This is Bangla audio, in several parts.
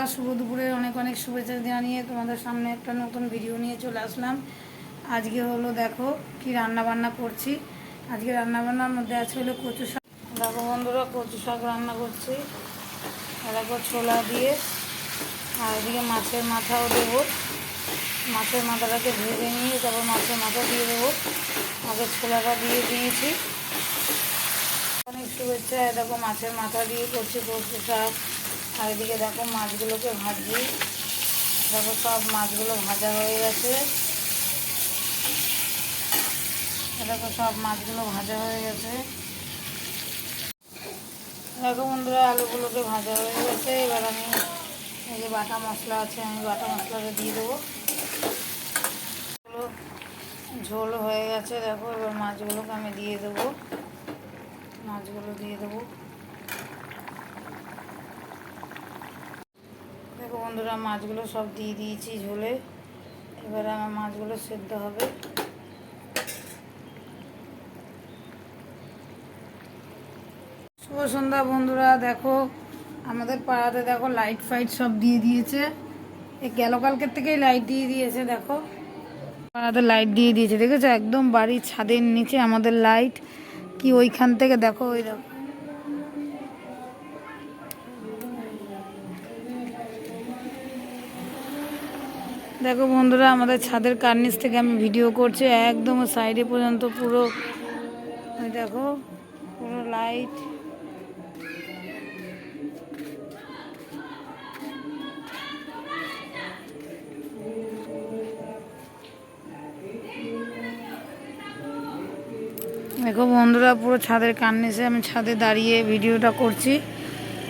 বন্ধুরা, শুভ দুপুরের অনেক অনেক শুভেচ্ছা জানিয়ে তোমাদের সামনে একটা নতুন ভিডিও নিয়ে চলে আসলাম। আজকে হলো দেখো কি রান্না বান্না করছি। আজকে রান্না বান্নার মধ্যে আছে হলো কচু শাক। দেখো বন্ধুরা, কচু শাক রান্না করছি। দেখো ছোলা দিয়ে। আর এদিকে মাছের মাথাও দেবো। মাছের মাথাটাকে ভেজে নিয়ে তারপর মাছের মাথা দিয়ে দেবো। আগে ছোলাটা দিয়ে দিয়েছি। অনেক শুভেচ্ছা। দেখো মাছের মাথা দিয়ে করছি কচু শাক। আর এদিকে দেখো মাছগুলোকে ভাজি। দেখো সব মাছগুলো ভাজা হয়ে গেছে। দেখো সব মাছগুলো ভাজা হয়ে গেছে। দেখো বন্ধুরা, আলুগুলোকে ভাজা হয়ে গেছে। এবার আমি এই যে বাটা মশলা আছে, আমি বাটা মশলাটা দিয়ে দেবো। ঝোল হয়ে গেছে। দেখো এবার মাছগুলোকে আমি দিয়ে দেবো। মাছগুলো দিয়ে দেবো। দেখো বন্ধুরা, মাছগুলো সব দিয়ে দিয়েছি ঝোলে। এবারে আমার মাছগুলো সেদ্ধ হবে। শুভ সন্ধ্যা বন্ধুরা, দেখো আমাদের পাড়াতে দেখো লাইট ফাইট সব দিয়ে দিয়েছে। এই গেল কালকের থেকেই লাইট দিয়ে দিয়েছে, দেখো। পাড়াতে লাইট দিয়ে দিয়েছে, দেখেছ? একদম বাড়ির ছাদের নিচে আমাদের লাইট কি ওইখান থেকে দেখো ওই দেখো দেখো বন্ধুরা, আমাদের ছাদের কার্নিস থেকে আমি ভিডিও করছি। একদম সাইডে পর্যন্ত পুরো দেখো, পুরো লাইট দেখো বন্ধুরা, পুরো ছাদের কান্নিসে আমি ছাদে দাঁড়িয়ে ভিডিওটা করছি।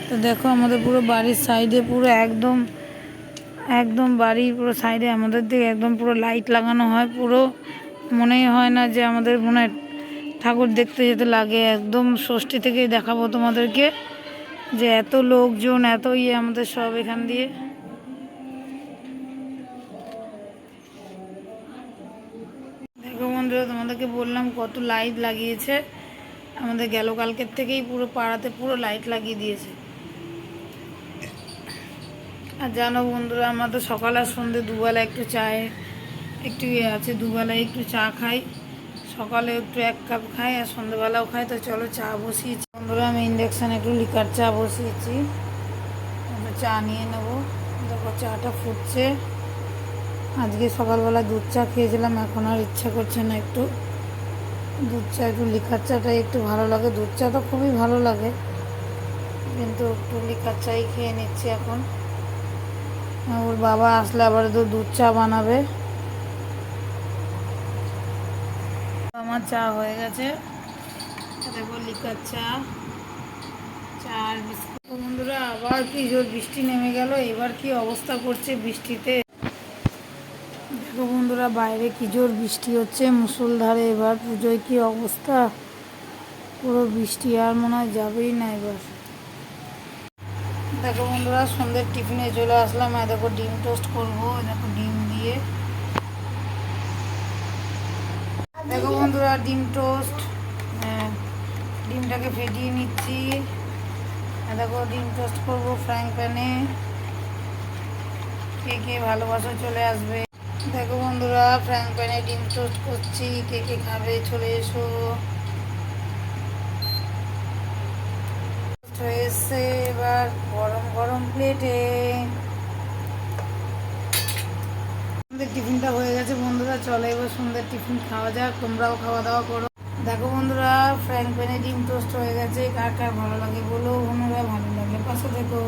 তো দেখো আমাদের পুরো বাড়ির সাইডে পুরো একদম একদম বাড়ির পুরো সাইডে আমাদের দিকে একদম পুরো লাইট লাগানো হয়, পুরো মনেই হয় না যে আমাদের মনে ঠাকুর দেখতে যেতে লাগে। একদম ষষ্ঠী থেকেই দেখাবো তোমাদেরকে যে এত লোকজন, এত ইয়ে আমাদের সব এখান দিয়ে। দেখো বন্ধুরা, তোমাদেরকে বললাম কত লাইট লাগিয়েছে। আমাদের গেল কালকের থেকেই পুরো পাড়াতে পুরো লাইট লাগিয়ে দিয়েছে। আর জানো বন্ধুরা, আমরা তো সকাল আর সন্ধ্যে দুবেলা একটু চায়ে, একটু ইয়ে আছে, দুবেলায় একটু চা খাই। সকালে একটু এক কাপ খাই আর সন্ধ্যেবেলাও খাই, তো চলো চা বসিয়েছি। বন্ধুরা, আমি ইন্ডাকশানে একটু লিকার চা বসিয়েছি। চা নিয়ে নেব। দেখো, চাটা ফুটছে। আজকে সকালবেলা দুধ চা খেয়েছিলাম, এখন আর ইচ্ছা করছে না একটু। দুধ চা, একটু লিকার চাটাই একটু ভালো লাগে। দুধ চা তো খুবই ভালো লাগে। কিন্তু একটু লিকার চাই খেয়ে নিচ্ছি এখন। ওর বাবা আসলে আবার তো দুধ চা বানাবে। আমার চা হয়ে গেছে। দেখো লিকার চা চা আর বিস্কুট। বন্ধুরা, আবার কি জোর বৃষ্টি নেমে গেল, এবার কি অবস্থা করছে বৃষ্টিতে? দেখো বন্ধুরা, বাইরে কি জোর বৃষ্টি হচ্ছে, মুসুলধারে এবার, পুজোয় কি অবস্থা? পুরো বৃষ্টি আর মনে হয় যাবেই না এবার। দেখো বন্ধুরা সন্ধ্যের টিফিনে চলে আসলাম। আর দেখো ডিম টোস্ট করব দেখো ডিম দিয়ে। দেখো বন্ধুরা ডিম টোস্ট হ্যাঁ, ডিমটাকে ফেটিয়ে নিচ্ছি। আর দেখো ডিম টোস্ট করব ফ্রাইং প্যানে। কে কে ভালোবাসা চলে আসবে। দেখো বন্ধুরা ফ্রাইং প্যানে ডিম টোস্ট করছি। কে কে খাবে চলে এসো। হয়ে এসছে এবার প্লেটে আমাদের টিফিনটা হয়ে গেছে বন্ধুরা, চলে এবার সুন্দর টিফিন খাওয়া যাক, তোমরাও খাওয়া দাওয়া করো। দেখো বন্ধুরা ফ্র্যাঙ্ক প্যানে ডিম টোস্ট হয়ে গেছে, কার কার ভালো লাগে বলো, বন্ধুরা ভালো লাগে পাশে দেখো